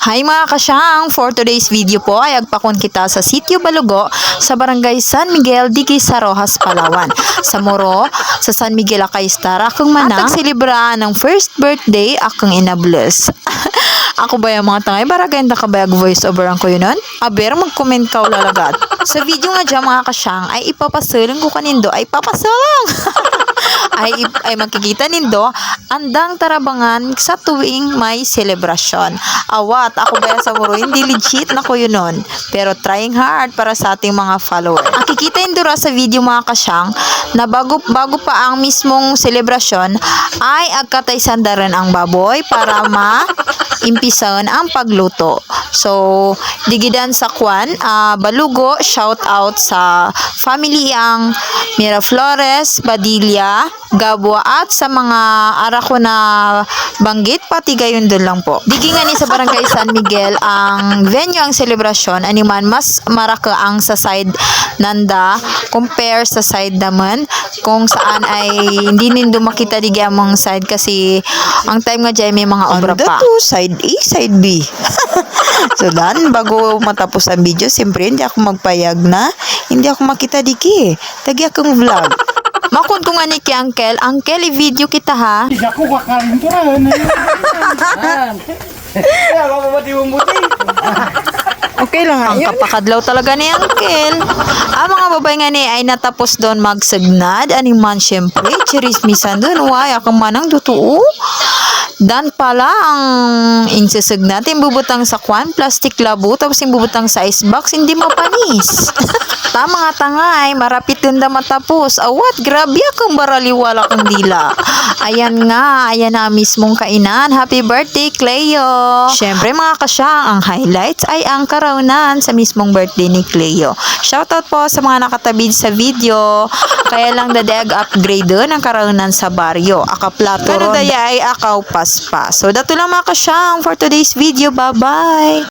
Hi mga kasyang! For today's video po ay agpakon kita sa Sitio Balugo sa Barangay San Miguel, Digi sa Rojas, Palawan. Sa Moro, sa San Miguel Akaistar, akong manang at agsilibra ng first birthday akong inables. Ako ba yung mga tangay? Baragay na kabayag voice over ang ko yun nun? Aber, mag-comment ka lalagat. Sa video nga dyan mga kasyang ay ipapasulong ko kanindo ay papasulong! ay, ay makikita nindo andang tarabangan sa tuwing may selebrasyon. Awat, ako ba sa muro, hindi legit na ko yun nun. Pero trying hard para sa ating mga follower. Ang kikita indura sa video mga kasyang, na bago, bago pa ang mismong selebrasyon, ay agkatay sandaran ang baboy para ma impisan ang pagluto. So, digidan sa kwan, ah, balugo, shout out sa family ang Miraflores, Badilla, Gabwa at sa mga ara ko na banggit, pati gayon doon lang po. Digi nga ni sa Barangay San Miguel ang venue ang selebrasyon, animan mas maraka ang sa side nanda compare sa side naman kung saan ay hindi nindo makita di among side kasi ang time nga dyan may mga obra Ano pa. to? Side A, side B. so dan, bago matapos ang video, siyempre hindi ako magpayag na. Hindi ako makita di ki. Tagi akong vlog. Makon ko nga ni ki Uncle, Uncle, i-video kita ha. Ako kakalinturan. Kaya mamamati mo buti. Okay lang Ang ayun. kapakadlaw talaga ni Uncle. Ang mga babae nga ni ay natapos doon magsagnad. Aning man syempre, chirismisan doon. Why, akong manang dutuo. Dan pala ang insisig natin bubutang sa kwan, plastic labo, tapos yung bubutang sa icebox, hindi mapanis. Tama nga tangay, marapit yun na matapos. Awat, grabe akong baraliwala kong dila. Ayan nga, ayan na mismong kainan. Happy birthday, Cleo! Siyempre mga kasyang, ang highlights ay ang karaunan sa mismong birthday ni Cleo. Shoutout po sa mga nakatabi sa video. Kaya lang dadag upgrade doon ang karaunan sa baryo. Akaplato Pero daya ay akaw paspas. So, dato lang mga kasyang for today's video. Bye-bye!